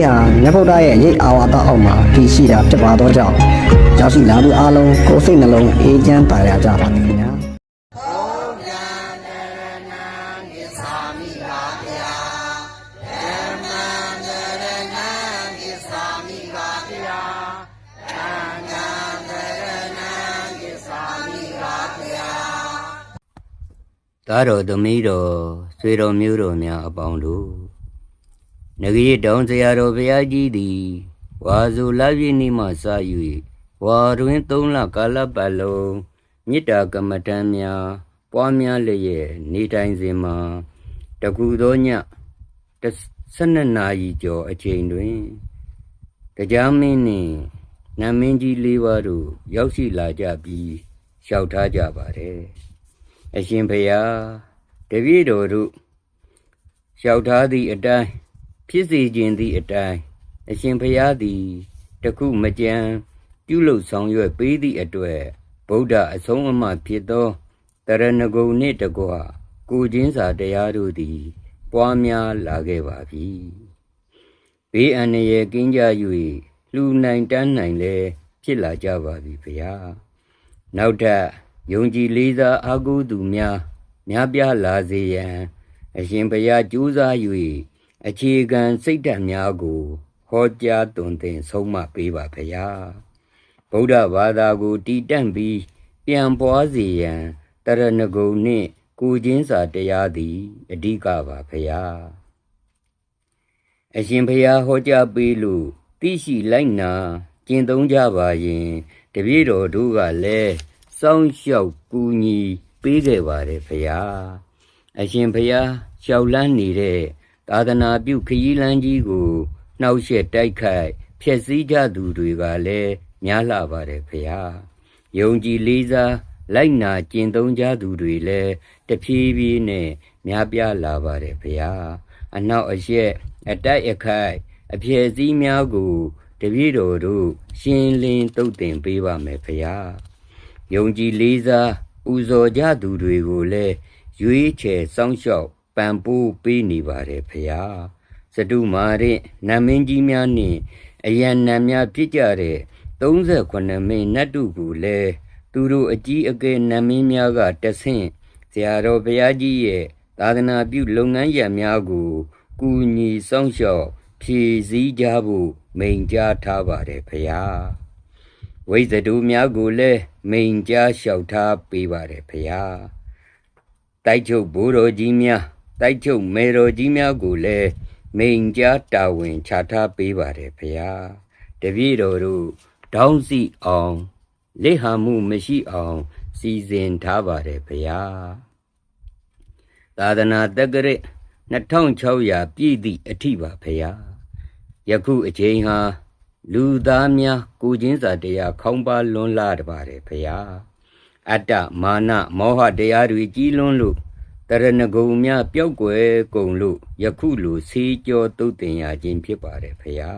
လေးဟာမြတ်ဗုဒ္ဓရဲ့ရိတ်အာဝါဒအောက်မှာတည်ရှိတာဖြစ်ပါတော့ကြောင့်ရောက်ရှိလာသူအားလုံးကိုယ်စိတ်နှလုံးအေးချမ်းပါရကြပါသည်ခင်ဗျာသားတော်သမီးတော်ဆွေတော်မျိုးတော်များအပေါင်းတို့ ငရေတောင်ဆရာတော်ဘုရားကြီးသည်ဝါဇူလပြည့်နေ့မှစ၍ဝါတွင်၃လကာလပတ်လုံးမေတ္တာကမ္မဋ္ဌာန်းများပွားများလျက်နေထိုင်စဉ်မှာတကူသောည12နာရီကျော်အချိန်တွင်တရားမင်းနှင့်နတ်မင်းကြီး၄ပါးတို့ရောက်ရှိလာကြပြီးလျှောက်ထားကြပါတယ်အရှင်ဘုရားတပည့်တော်တို့လျှောက်ထားသည့်အတိုင်း ဖြစ်စေခြင်းသည့်အတိုင်းအရှင်ဘုရားသည်တခုမကြံပြုလုပ်ဆောင်ရွက်ပေးသည့်အတွက်ဗုဒ္ဓအဆုံးအမဖြစ်သောတရဏဂုံနှင့်တကွကိုချင်းစာတရားတို့သည် ပွားများလာခဲ့ပါပြီဘေးအန္တရာယ်ကင်းကြ၍လူနိုင်တန်းနိုင်လဲဖြစ်လာကြပါပြီဘုရားနောက်ထပ်ယုံကြည်လေးစားအားကိုးသူများ များပြားလာစေရန် အရှင်ဘုရားကြိုးစား၍ အခြေခံစိတ်ဓာတ်များကိုဟောကြားသွန်သင်ဆုံးမပေးပါဘုရားဗုဒ္ဓဘာသာကိုတည်တံ့ပြီးပြန်ပွားစေရန်တရဏဂုံနှင့်ကိုချင်းစာတရားသည်အဓိကပါဘုရားအရှင်ဘုရားဟောကြားပေးလို့သိရှိလိုက်နာကျင့်သုံးကြပါရင်တပည့်တော်တို့ကလည်းစောင့်ရှောက်ကူညီပေးခဲ့ပါတယ်ဘုရားအရှင်ဘုရားရှောက်လန်းနေတဲ့ သာသနာပြုခရီးလမ်းကြီးကိုနှောက်ယှက်တိုက်ခိုက်ဖျက်ဆီးကြသူတွေကလည်းများလှပါတယ်ဘုရားယုံကြည်လေးစားလိုက်နာကျင့်သုံးကြသူတွေလည်းတဖြည်းဖြည်းနဲ့များပြားလာပါတယ်ဘုရားအနောက်အရက်အတိုက်အခိုက်အပြည့်စည်းများကိုတပည့်တော်တို့ရှင်းလင်းတုတ်တင်ပေးပါမယ်ဘုရားယုံကြည်လေးစားပူဇော်ကြသူတွေကိုလည်းရွေးချယ်စောင့်ရှောက် ပံ့ပိုးပေးနေပါတယ်ဖရာစတုမာရင်နတ်မင်းကြီးများနှင့်အယံနတ်များဖြစ်ကြတဲ့38မင်းနတ်တို့ကိုလည်းသူတို့အကြီးအကဲနတ်မင်းများကတဆင့်ဆရာတော်ဘုရားကြီးရဲ့သာသနာပြုလုပ်ငန်းရံများကိုကူညီစောင့်ရှောက်ဖြည့်ဆည်းကြဖို့မိန့်ကြားထားပါတယ်ဖရာဝိဇ္ဇတူများကိုလည်းမိန်ကြားလျှောက်ထားပေးပါတယ်ဖရာတိုက်ချုပ်ဘိုးတော်ကြီးများ တိုက်ချုပ်မေတော်ကြီးများကိုလည်းမိန်ကြားတာဝန်ချထားပေးပါတယ်ဖရာတပည့်တော်တို့တောင်းစီအောင်လက်ဟမှုမရှိအောင် စီစဉ်ထားပါတယ်ဖရာသာသနာတက္ကရ2600ပြည့်သည့်အထိပါဖရာယခုအချိန်ဟာလူသားများကိုချင်းစာတရားခေါင်းပါလွန်းလာတပါတယ်ဖရာအတ္တမာနမောဟတရားတွေကြီးလွန်းလို့ တရဏဂုံများပျောက်ကွယ်ကုန်လို့ယခုလိုဆေးကြောတုတ်တင်ရခြင်းဖြစ်ပါတယ်ဖရာ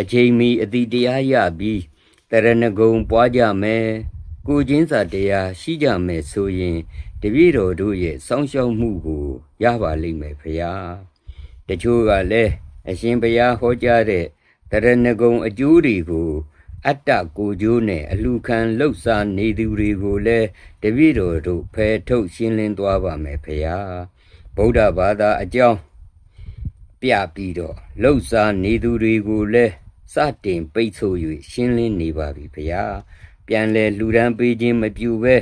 အချိန်မီအတိတရားရပြီးတရဏဂုံပွားကြမယ်ကိုချင်းစာတရားရှိကြမယ်ဆိုရင်တပည့်တော်တို့ရဲ့စောင့်ရှောက်မှုကိုရပါလိမ့်မယ်ဖရာတချို့ကလည်းအရှင်ဘုရားဟောကြားတဲ့တရဏဂုံအကျိုးတွေကို အတ္တကိုကျိုးနဲ့အလူခံလှုပ်ရှားနေသူတွေကိုလည်းတပည့်တော်တို့ဖယ်ထုတ်ရှင်းလင်းသွားပါမယ်ဖေဟာဗုဒ္ဓဘာသာအကြောင်းပြပြီးတော့လှုပ်ရှားနေသူတွေကိုလည်းစတင်ပိတ်ဆို့၍ရှင်းလင်းနေပါပြီဖေဟာပြန်လဲလူရန်ပေးခြင်းမပြုဘဲ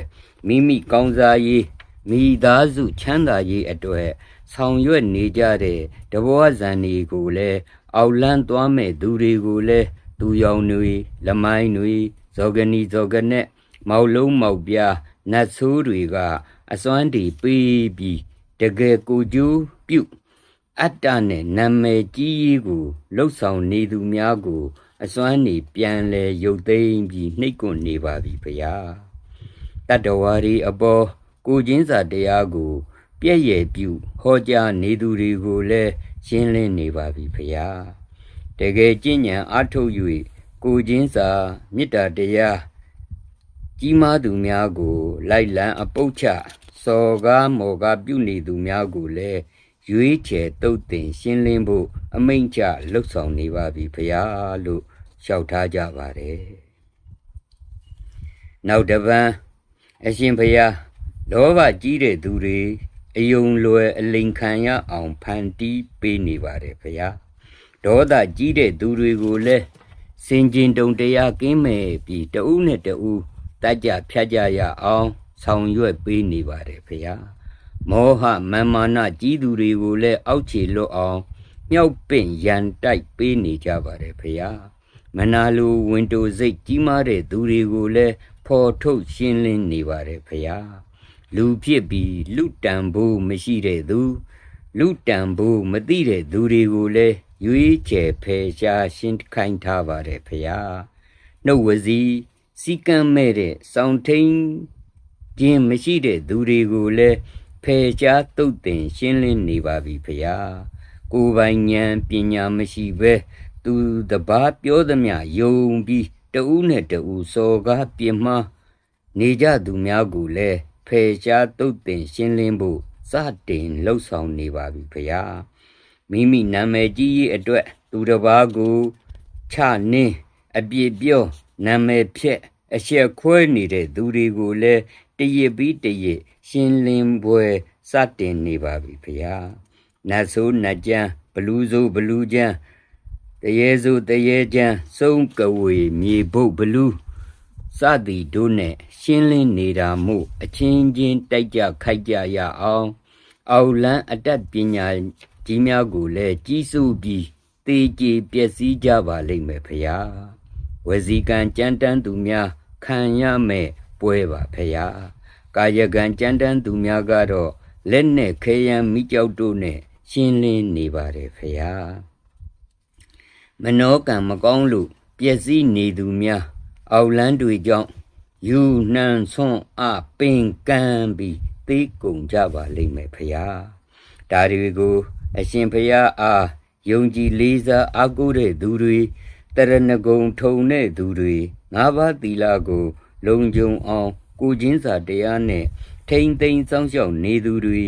မိမိကောင်းစားရေးမိသားစုချမ်းသာရေးအတွက်ဆောင်ရွက်နေကြတဲ့တဘောဇန်ဒီကိုလည်းအောက်လန်းသွားမဲ့သူတွေကိုလည်း သူယောင်တွေလမိုင်းတွေဇော်ကနီဇော်ကနဲ့မောက်လုံးမောက်ပြားနတ်ဆိုးတွေကအစွမ်းတီပေးပြီးတကယ်ကိုကျိုးပြုတ်အတ္တနဲ့နာမည်ကြီးကြီးကိုလှုပ်ဆောင်နေသူများကို အစွမ်းနေပြန်လဲရုပ်သိမ်းပြီးနှိပ်ကွနေပါပြီဖရာတတ္တဝါရီအပေါ်ကိုချင်းစာတရားကိုပြည့်ရဲ့ပြုဟောကြားနေသူတွေကိုလည်းရှင်းလင်းနေပါပြီဖရာ တကယ်ကျင့်ဉာဏ်အားထုတ်၍ကိုချင်းစာမေတ္တာတရားကြီးမားသူများကို လိုက်လံအပုတ်ချစော်ကားမော်ကားပြုနေသူများကိုလည်းရွေးချယ်တုတ်တင်ရှင်းလင်းဖို့အမိန့်ချလှုပ်ဆောင်နေပါပြီဖရာလို့လျှောက်ထားကြပါတယ်နောက်တစ်ပန်းအရှင်ဖရာလောဘကြီးတဲ့သူတွေအယုံလွယ်အလိန်ခံရအောင်ဖန်တီးပေးနေပါတယ်ဖရာ ဒေါသကြီးတဲ့သူတွေကိုလည်းစင်ကျင်တုံတရားကင်းမဲ့ပြီးတဦးနဲ့တဦးတတ်ကြဖြတ်ကြရအောင် ဆောင်ရွက်ပေးနေပါတယ်ဖရာမောဟမမ္မာနကြီးသူတွေကိုလည်းအောက်ခြေလွတ်အောင်မြောက်ပင့်ရန်တိုက်ပေးနေကြပါတယ်ဖရာမနာလိုဝင်တိုစိတ်ကြီးမားတဲ့သူတွေကိုလည်းဖော်ထုတ်ရှင်းလင်းနေပါတယ်ဖရာလူဖြစ်ပြီးလူတန်ဖို့မရှိတဲ့သူ လူတန်ဖို့မသိတဲ့သူတွေကိုလည်း ရွေးချယ်ဖယ်ရှားရှင်းခိုင်းထားပါတယ်ဖရာနှုတ်ဝစီစီကံမဲ့တဲ့စောင်းထိန်ခြင်းမရှိတဲ့သူတွေကိုလည်းဖယ်ရှားတုတ်တင်ရှင်းလင်းနေပါပြီဖရာကိုယ်ပိုင်ဉာဏ်ပညာမရှိဘဲသူတဘာပြောသမျှယုံပြီးတဦးနဲ့တဦးစော်ကားပြင်းမှားနေကြသူများကိုလည်းဖယ်ရှားတုတ်တင်ရှင်းလင်းဖို့စတင်လှုပ်ဆောင်နေပါပြီဖရာ မိမိနာမည်ကြီးရဲ့အတွက်သူတစ်ပါးကိုချနင်းအပြစ်ပြောနာမည်ဖြက်အချက်ခွဲနေတဲ့သူတွေကိုလည်းတရစ်ပြီးတရစ်ရှင်းလင်းပွဲစတင်နေပါပြီဖရာနတ်ဆိုးနတ်ကြမ်းဘလူးဆိုးဘလူးကြမ်းတရေဆိုးတရေကြမ်းစုံကဝေမြေဘုတ်ဘလူးစသည်တို့နဲ့ရှင်းလင်းနေတာမို့အချင်းချင်းတိုက်ကြခိုက်ကြရအောင် အောက်လန်းအတတ်ပညာ ကြီးများကိုလည်းကြီးစုပြီးတေကြည်ပျက်စီးကြပါလိမ့်မယ်ဖရာဝစီကံကြမ်းတမ်းသူများခံရမဲ့ပွဲပါဖရာကာယကံကြမ်းတမ်းသူများကတော့လက်နဲ့ခဲယမ်းမိကြောက်တို့နဲ့ရှင်းလင်းနေပါတယ်ဖရာမနောကံမကောင်းလို့ပျက်စီးနေသူများအောက်လန်းတွေကြောင့်ယူနှံဆွန့်အပင်ကံပြီးသိကုန်ကြပါလိမ့်မယ်ဖရာဒါတွေကို အရှင်ဖရာအားယုံကြည်လေးစားအားကိုးတဲ့သူတွေတရဏဂုံထုံတဲ့သူတွေငါးပါးသီလကို လုံခြုံအောင်ကိုချင်းစာတရားနဲ့ထိမ့်သိမ်းစောင့်ရှောက်နေသူတွေ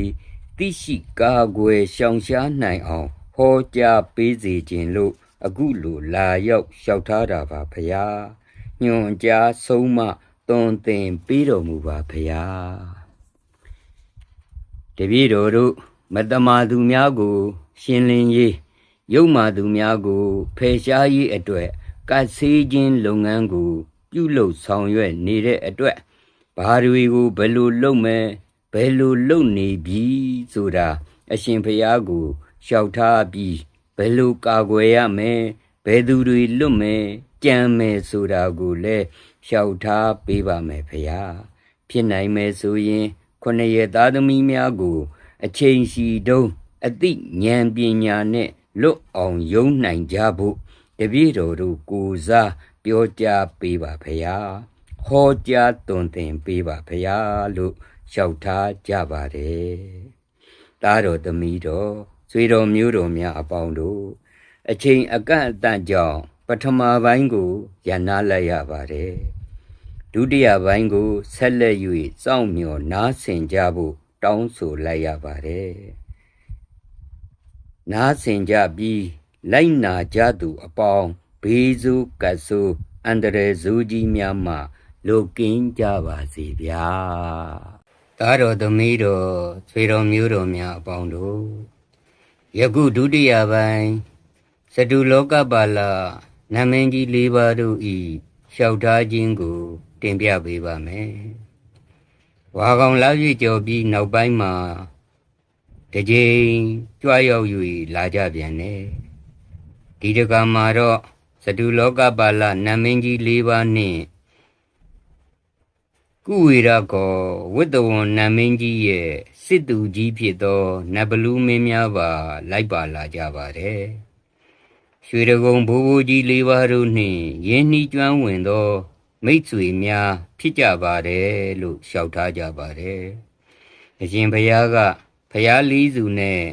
သိရှိကာကွယ်ရှောင်ရှားနိုင်အောင်ဟောကြားပေးစေခြင်းလို့အခုလိုလာရောက်လျှောက်ထားတာပါဖရာညွန်ကြားဆုံးမသွန်သင်ပေးတော်မူပါဖရာတပည့်တော်တို့ မတမာသူများကို ရှင်းလင်းရေးရုပ်မာသူများကိုဖယ်ရှားရေးအတွက်ကတ်ဆေးခြင်းလုပ်ငန်းကို ပြုလုပ်ဆောင်ရွက်နေတဲ့အတွက်ဘာတွေကိုဘယ်လိုလုပ်မယ်ဘယ်လိုလုပ်နေပြီဆိုတာအရှင်ဖျားကိုလျှောက်ထားပြီးဘယ်လိုကာကွယ်ရမယ်ဘယ်သူတွေလွတ်မယ်ကြံမယ်ဆိုတာကိုလည်းလျှောက်ထားပေးပါမယ်ဖျားဖြစ်နိုင်မယ်ဆိုရင်ခொနရဲ့သားသမီးများကို အချိန်ရှိတုံးအသိဉာဏ်ပညာနဲ့လွတ်အောင်ယုံနိုင်ကြဖို့တပည့်တော်တို့ကိုစားပြောကြားပေးပါဖရာဟောကြားသွန်သင်ပေးပါဖရာလို့လျှောက်ထားကြပါတယ်တားတော်သမီးတော်ဆွေတော်မျိုးတော်များအပေါင်းတို့အချိန်အကန့်အသတ်ကြောင့်ပထမပိုင်းကိုရန်နာလိုက်ရပါတယ်ဒုတိယပိုင်းကိုဆက်လက်၍စောင့်မျှော်နားဆင်ကြဖို့ တောင်းဆိုလိုက်ရပါတယ်နားဆင်ကြပြီးလိုက်နာကြသူအပေါင်းဘေးစုကတ်ဆိုးအန္တရာယ်ဇူးကြီးများမှလုကင်းကြပါစေဗျာသာတော်သမီးတော်ဆွေတော်မျိုးတော်များအပေါင်းတို့ယခုဒုတိယပိုင်းစတုလောကပါလာနမင်းကြီး၄ပါးတို့ဤလျှောက်ထားခြင်းကို တင်ပြပေးပါမယ် ဝါကောင်လာပြည့်ကြော်ပြီးနောက်ပိုင်းမှာတကြိမ်ကြွားရောက်၍လာကြပြန်တယ်ဒီတကမှာတော့စတုလောကပါလနမင်းကြီး၄ပါးနှင့်ကုဝေရကောဝိတ္တဝံနမင်းကြီးရဲ့စစ်သူကြီးဖြစ်သောနဗလူမင်းများပါလိုက်ပါလာကြပါတယ်ရွှေတကုံဘိုးဘိုးကြီး၄ပါးတို့နှင့်ယင်းနှီးကျွမ်းဝင်သော မိတ်ဆွေများဖြစ်ကြပါတယ်လို့လျှောက်ထားကြပါတယ်အရှင်ဘုရားကဖျားလီးစုနဲ့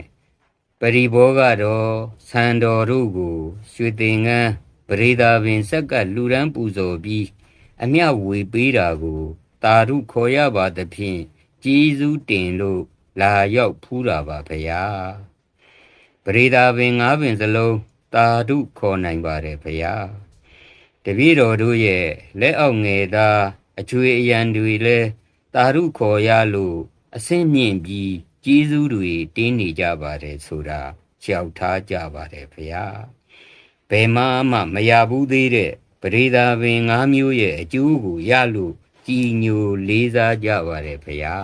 ပရိဘောကတော့ဆန်တော်တို့ကိုရွှေသင်္ကန်းပရိသာပင်ဆက်ကလူရန်ပူဇော်ပြီးအမျှဝေပေးတာကိုတာရုခေါ်ရပါသဖြင့်ကြီးစုတင်လို့လာရောက်ဖူးတာပါဗျာပရိဒါပင်ငါးပင်စလုံးတာဓုခေါ်နိုင်ပါတယ်ဖရာတ ပည့်တော်တို့ရဲ့လက်အောက်ငယ်သားအချွေအရန်တွေလည်းတာဓုခေါ်ရလို့အဆင့်မြင့်ပြီးကြီးစုတွေတင်းနေကြပါတယ်ဆိုတာကြောက်ထားကြပါတယ်ဖရာဘယ်မှမှမရဘူးသေးတဲ့ပရိဒါပင်ငါးမျိုးရဲ့အကျိုးကိုရလို့ကြည်ညိုလေးစားကြပါတယ်ဖရာ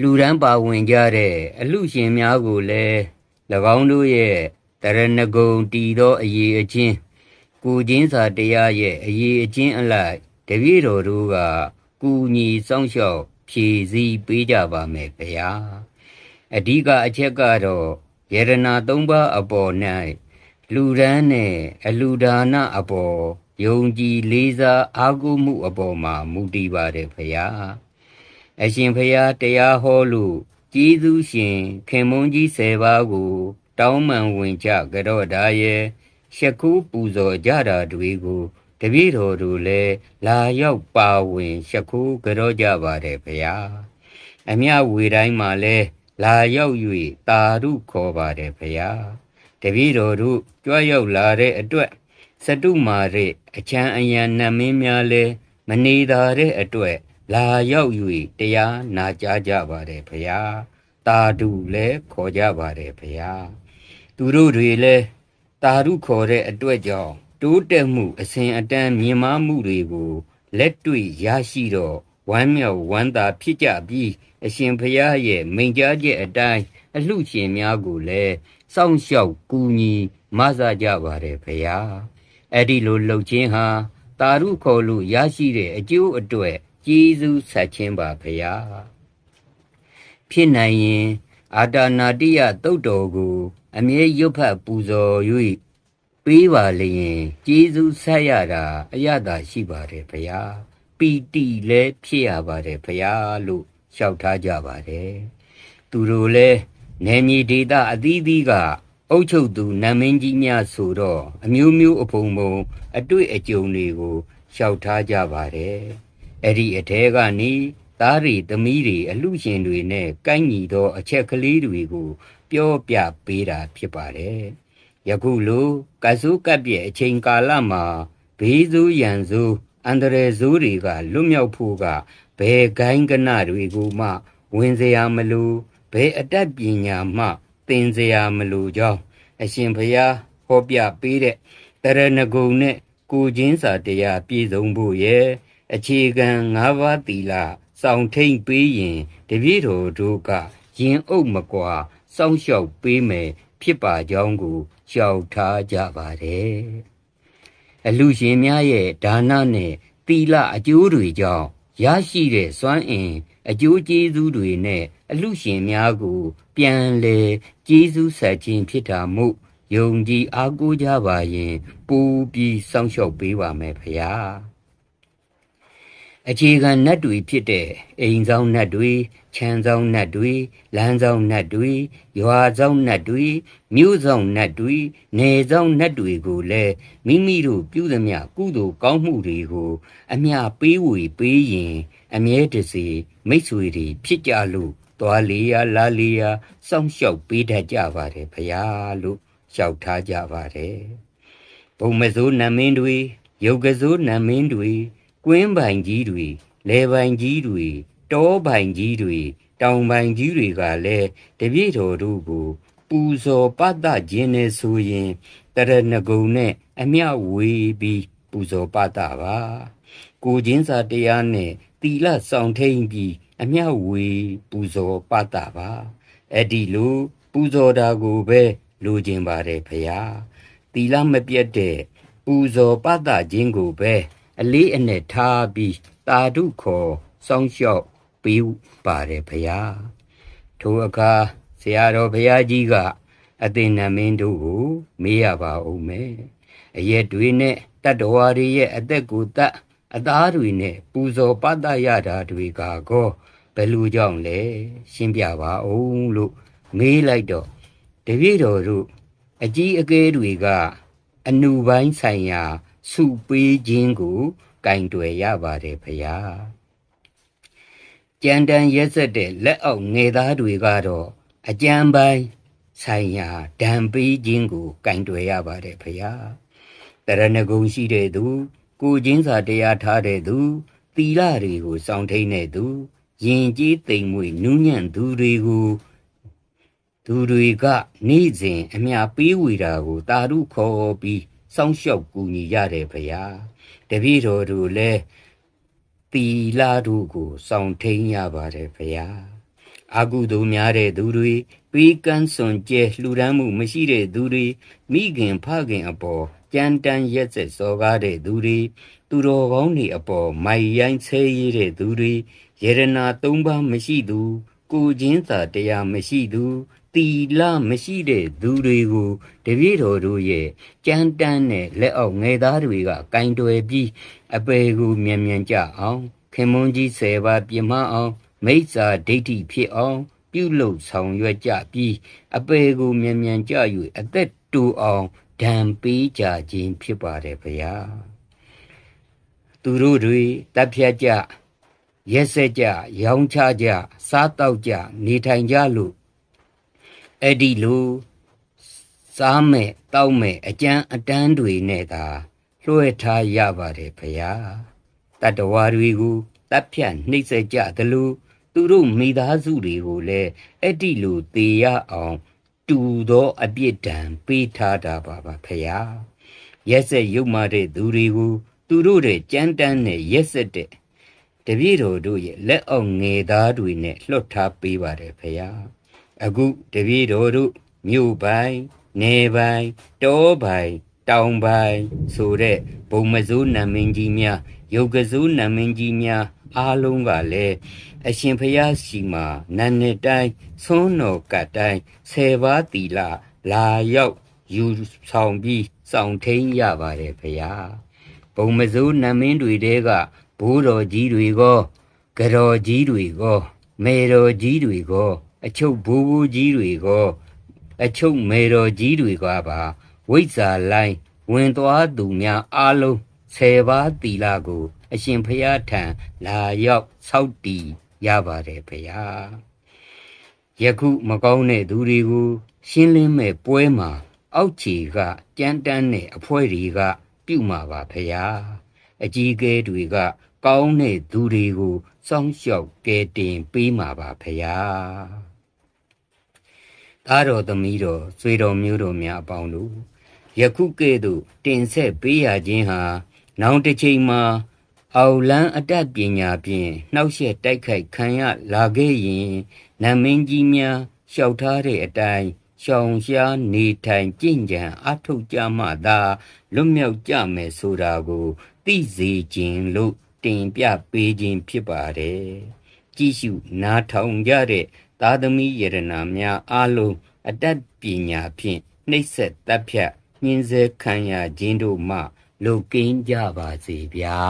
လူရန်ပါဝင်ကြတဲ့အလှရှင်များကိုလည်း၎င်းတို့ရဲ့တရဏဂုံတည်သောအရေးအချင်း ကိုချင်းစာတရားရဲ့အရေးအချင်းအလိုက်တပည့်တော်တို့ကကူညီစောင့်ရှောက်ဖြည့်ဆည်းပေးကြပါမယ်ဗျာအဓိကအချက်ကတော့ယရနာသုံးပါးအပေါ်၌လူရန်နဲ့အလူဒါနအပေါ်ယုံကြည်လေးစားအားကိုးမှုအပေါ်မှာမူတည်ပါတယ်ဗျာအရှင်ဖရာတရားဟောလို့ကျေးဇူးရှင်ခင်မုန်းကြီး၁၀ပါးကို တောင်းပန်ဝင်ကြကြော့ဒါရဲ့ ရှ िख ူးပူဇော်ကြတာတွေကိုတပည့်တော်တို့လည်းလာရောက်ပါဝင်ရှ िख ူးကြော့ကြပါတယ်ဖရာအမြဝေတိုင်းမှာလဲလာရောက်၍တာရုခေါ်ပါတယ်ဖရာတပည့်တော်တို့ကြွရောက်လာတဲ့အတွက်စတုမာရဲ့အချမ်းအယံနတ်မင်းများလဲမနေသာတဲ့အတွက်လာရောက်၍တရားနာကြားကြပါတယ်ဖရာတာဓုလည်းခေါ်ကြပါတယ်ဖရာသူတို့တွေလည်း တာဓုခေါ်တဲ့အတွက်ကြောင့်တိုးတက်မှုအစဉ်အတန်းမြင်မာမှုတွေကိုလက်တွေ့ရရှိတော့ဝမ်းမြောက်ဝမ်းသာဖြစ်ကြပြီးအရှင်ဖရာရဲ့မိန့်ကြားချက်အတိုင်းအလှရှင်များကိုလည်းစောင့်ရှောက်ကူညီမဆကြပါတယ်ဖရာအဲ့ဒီလိုလှုပ်ခြင်းဟာတာရုခေါ်လို့ရရှိတဲ့အကျိုးအတွက်ကျေးဇူးဆက်ခြင်းပါဖရာဖြစ်နိုင်ရင်အာတာနာတိယတုတ်တော်ကို အမြဲရွတ်ဖတ်ပူဇော်၍ပေးပါလျင်ကျေးဇူးဆက်ရတာအရသာရှိပါတယ်ဖရာပီတိလည်းဖြစ်ရပါတယ်ဖရာလို့လျှောက်ထားကြပါတယ်သူတို့လည်းနယ်မြေဒေသအသီးသီးကအုပ်ချုပ်သူနာမင်းကြီးများဆိုတော့အမျိုးမျိုးအဖုံဖုံအတွေ့အကြုံတွေကိုလျှောက်ထားကြပါတယ်အဲ့ဒီအထဲကနေသားရီသမီးတွေအလှရှင်တွေနဲ့ကိုင်းညီသောအချက်ကလေးတွေကို ပြောပြပေးတာဖြစ်ပါတယ်ယခုလိုကဆုကပ်ပြည့်အချိန်ကာလမှာဘေးစိုးရန်စိုးအန္တရာယ်စိုးတွေကလွတ်မြောက်ဖို့ကဘယ်ဂိုင်းကနတွေကိုမှ ဝင်စရာမလိုဘယ်အတတ်ပညာမှ သင်စရာမလိုကြောင်းအရှင်ဘုရားဟောပြပေးတဲ့တရဏဂုံနဲ့ကိုချင်းစာတရားပြည့်စုံဖို့ရဲ့အခြေခံ၅ပါးသီလစောင့်ထိန်ပေးရင်တပည့်တော်တို့ကရင်အုပ်မကွာ စောင့်ရှောက်ပေးမယ်ဖြစ်ပါကြောင်းကိုရှောက်ထားကြပါတယ်အလူရှင်များရဲ့ဒါနနဲ့သီလအကျိုးတွေကြောင့်ရရှိတဲ့စွမ်းအင်အကျိုးကျေးဇူးတွေနဲ့အလှရှင်များကို ပြန်လေကျေးဇူးဆက်ခြင်းဖြစ်တာမို့ယုံကြည်အားကိုးကြပါရင်ပူပြီးစောင့်ရှောက်ပေးပါမယ်ဖရာအခြေခံနတ်တွေဖြစ်တဲ့အိမ်ဆောင်နတ်တွေ ခြံဆောင်နတ်တွေလမ်းဆောင်နတ်တွေရွာဆောင်နတ်တွေမြို့ဆောင်နတ်တွေနယ်ဆောင်နတ်တွေကိုလည်းမိမိတို့ပြုသမျှကုသိုလ်ကောင်းမှုတွေကို အမျှပေးဝေပေးရင် အမြဲတစေမိတ်ဆွေတွေဖြစ်ကြလို့သွားလေရလာလေရစောင့်ရှောက်ပေးတတ်ကြပါတယ်ဖရာလို့လျှောက်ထားကြပါတယ်ဘုံမစိုးနတ်မင်းတွေယုတ်ကစိုးနတ်မင်းတွေကွင်းပိုင်ကြီးတွေလေပိုင်ကြီးတွေ တောပိုင်ကြီးတွေတောင်ပိုင်ကြီးတွေကလည်းတပြည့်တော်တို့ကိုပူဇော်ပတခြင်းနဲ့ဆိုရင်တရဏဂုံနဲ့အမြဝေပြီးပူဇော်ပတပါကိုချင်းစာတရားနဲ့တီလဆောင်ထိန်ပြီးအမြဝေပူဇော်ပတပါအဲ့ဒီလိုပူဇော်တာကိုပဲလိုချင်ပါတယ်ဖရာတီလမပြတ်တဲ့ပူဇော်ပတခြင်းကိုပဲအလေးအနက်ထားပြီးတာဓုခေါ်စောင်းလျှောက် ပေးပါတယ်ဖရာထိုအခါဆရာတော်ဘုရားကြီးကအသင်္နမင်းတို့ကို မေးရပါဦးမယ်အရက်တွေနဲ့တတ္တဝါတွေရဲ့အသက်ကိုတတ်အသားတွေနဲ့ပူဇော်ပတရတာတွေကကောဘယ်လိုကြောင့်လဲရှင်းပြပါဦးလို့မေးလိုက်တော့တပည့်တော်တို့အကြီးအကဲတွေကအနုပိုင်းဆိုင်ရာစုပေးခြင်းကိုကင်တွယ်ရပါတယ်ဖရာ ကြံတန်ရက်ဆက်တဲ့လက်အောက်ငယ်သားတွေကတော့အကြံပိုင်းဆိုင်ရာဒံပေးခြင်းကိုကင်တွယ်ရပါတယ်ဖရာတရဏဂုံရှိတဲ့သူ ကိုချင်းစာတရားထားတဲ့သူသီလတွေကိုစောင့်ထိန်တဲ့သူယင်ကြီးသိမ်မွေနူးညံ့သူတွေကိုသူတွေကနေ့စဉ်အမြပေးဝေတာကိုတာရုခေါ်ပြီးစောင့်ရှောက်ကူညီရတယ်ဖရာတပည့်တော်တို့လည်း သီလတို့ကိုစောင့်ထိန်ရပါတယ်ဖရာအာကုသိုလ်များတဲ့သူတွေပေးကမ်းစွန်ကျဲလှူဒန်းမှုမရှိတဲ့သူတွေမိခင်ဖခင်အပေါ်ကြမ်းတမ်းရက်ဆက်စော်ကားတဲ့သူတွေသူတော်ကောင်းတွေအပေါ်မိုက်ရိုင်းဆဲရည်တဲ့သူတွေယေရနာသုံးပါးမရှိသူကိုချင်းစာတရားမရှိသူ တီလမရှိတဲ့သူတွေကိုတပည့်တော်တို့ရဲ့ကြမ်းတမ်းတဲ့လက်အောက်ငယ်သားတွေကကင်တွယ်ပြီးအပေကိုမြန်မြန်ကြအောင်ခင်မွန်းကြီး၁၀ပါးပြမအောင်မိစ္ဆာဒိဋ္ဌိဖြစ်အောင်ပြုလုပ်ဆောင်ရွက်ကြပြီးအပေကိုမြန်မြန်ကြ၍အသက်တူအောင်ဒံပေးကြခြင်းဖြစ်ပါတယ်ဗျာသူတို့တွေတပ်ဖြတ်ကြရက်ဆက်ကြရောင်းချကြစားတောက်ကြနေထိုင်ကြလို့ အဲ့ဒီလိုစားမဲ့တောက်မဲ့အကျန်းအတန်းတွေနဲ့သာလွှဲထားရပါတယ်ဗျာတတဝါတွေကိုတပ်ဖြတ်နှိပ်စက်ကြသလိုသူတို့မိသားစုတွေကိုလည်းအဲ့ဒီလိုတေရအောင် တူသောအပြစ်ဒဏ်ပေးထားတာပါပါဖရာရက်ဆက်ရုပ်မာတဲ့သူတွေကိုသူတို့တဲ့ကြမ်းတမ်းနဲ့ရက်ဆက်တဲ့တပည့်တော်တို့ရဲ့လက်အောက်ငယ်သားတွေနဲ့လွတ်ထားပေးပါတယ်ဖရာ အခုတပည့်တော်တို့မြို့ပိုင်းနေပိုင်းတောပိုင်းတောင်ပိုင်းဆိုတဲ့ဘုံမစိုးနံမင်းကြီးများယုတ်ကစိုးနံမင်းကြီးများအားလုံးကလည်းအရှင်ဖရာစီမှာနန်းနဲ့တိုင်းသွန်းတော်ကတ်တိုင်းဆယ်ပါးတီလာလာရောက်ယူဆောင်ပြီးစောင့်ထိန်ရပါတယ်ဖရာဘုံမစိုးနံမင်းတွေတဲကဘိုးတော်ကြီးတွေကောကတော်ကြီးတွေကောမေတော်ကြီးတွေကော အချုပ်ဘိုးဘိုးကြီးတွေကောအချုပ်မေတော်ကြီးတွေကပါဝိဇ္ဇာလိုင်းဝင်သွားသူများအားလုံးဆယ်ပါးတီလာကို အရှင်ဖရာထံလာရောက်ဆောက်တည်ရပါတယ်ဖရာယခုမကောင်းတဲ့သူတွေကို ရှင်းလင်းမဲ့ပွဲမှာ အောက်ခြေကကြမ်းတမ်းတဲ့အဖွဲ့တွေကပြုမှာပါဖရာအကြီးအကဲတွေက ကောင်းတဲ့သူတွေကိုစောင့်ရှောက်ကဲတင်ပေးမှာပါဖရာ သားတော်သမီးတော်ဆွေတော်မျိုးတော်များအပေါင်းတို့ယခုကဲ့သို့တင်ဆက်ပေးရခြင်းဟာနောင်တစ်ချိန်မှာအောက်လန်းအတတ်ပညာဖြင့်နှောက်ယှက်တိုက်ခိုက်ခံရလာခဲ့ရင်နတ်မင်းကြီးများလျှောက်ထားတဲ့အတိုင်းရှောင်ရှားနေထိုင်ကြင်ကြံအထုတ်ကြမှသာလွတ်မြောက်ကြမယ်ဆိုတာကိုသိစေခြင်းလို့တင်ပြပေးခြင်းဖြစ်ပါတယ်ကြည့်ရှုနားထောင်ကြတဲ့ သာသမီယရနာများအားလုံးအတတ်ပညာဖြင့်နှိပ်စက်တပ်ဖြတ်ညှင်းဆဲခံရခြင်းတို့မှလုကင်းကြပါစေဗျာ